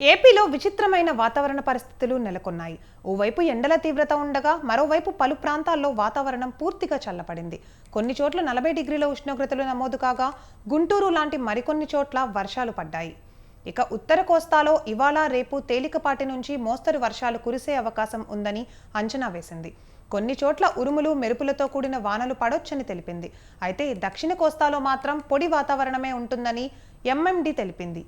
ఏపీలో విచిత్రమైన వాతావరణ పరిస్థితులు నెలకొన్నాయి. ఓవైపు ఎండల తీవ్రత ఉండగా మరోవైపు పలు ప్రాంతాల్లో వాతావరణం పూర్తిగా చల్లబడింది. కొన్ని చోట్ల నలభై డిగ్రీల ఉష్ణోగ్రతలు నమోదు కాగా గుంటూరు లాంటి మరికొన్ని చోట్ల వర్షాలు పడ్డాయి. ఇక ఉత్తర కోస్తాలో ఇవాళ రేపు తేలికపాటి నుంచి మోస్తరు వర్షాలు కురిసే అవకాశం ఉందని అంచనా వేసింది. కొన్ని చోట్ల ఉరుములు మెరుపులతో కూడిన వానలు పడొచ్చని తెలిపింది. అయితే దక్షిణ కోస్తాలో మాత్రం పొడి వాతావరణమే ఉంటుందని ఎంఎండి తెలిపింది.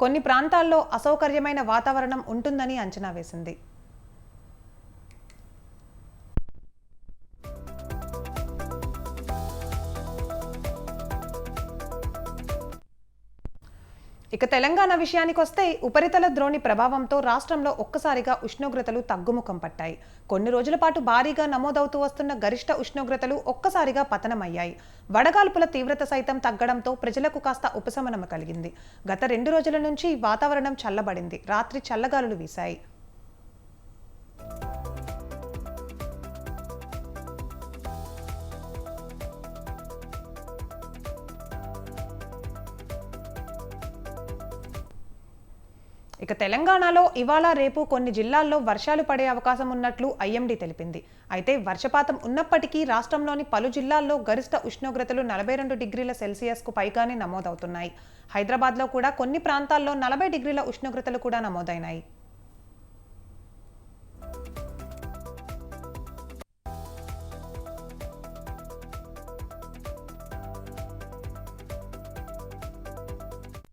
కొన్ని ప్రాంతాల్లో అసౌకర్యమైన వాతావరణం ఉంటుందని అంచనా వేసింది. ఇక తెలంగాణ విషయానికి వస్తే ఉపరితల ద్రోణి ప్రభావంతో రాష్ట్రంలో ఒక్కసారిగా ఉష్ణోగ్రతలు తగ్గుముఖం పట్టాయి. కొన్ని రోజుల పాటు భారీగా నమోదవుతూ వస్తున్న గరిష్ట ఉష్ణోగ్రతలు ఒక్కసారిగా పతనమయ్యాయి. వడగాల్పుల తీవ్రత సైతం తగ్గడంతో ప్రజలకు కాస్త ఉపశమనం కలిగింది. గత రెండు రోజుల నుంచి వాతావరణం చల్లబడింది. రాత్రి చల్లగాలులు వీశాయి. ఇక తెలంగాణలో ఇవాళ రేపు కొన్ని జిల్లాల్లో వర్షాలు పడే అవకాశం ఉన్నట్లు ఐఎండీ తెలిపింది. అయితే వర్షపాతం ఉన్నప్పటికీ రాష్ట్రంలోని పలు జిల్లాల్లో గరిష్ట ఉష్ణోగ్రతలు నలభై రెండు డిగ్రీల సెల్సియస్కు పైగానే నమోదవుతున్నాయి. హైదరాబాద్లో కూడా కొన్ని ప్రాంతాల్లో నలభై డిగ్రీల ఉష్ణోగ్రతలు కూడా నమోదైనాయి.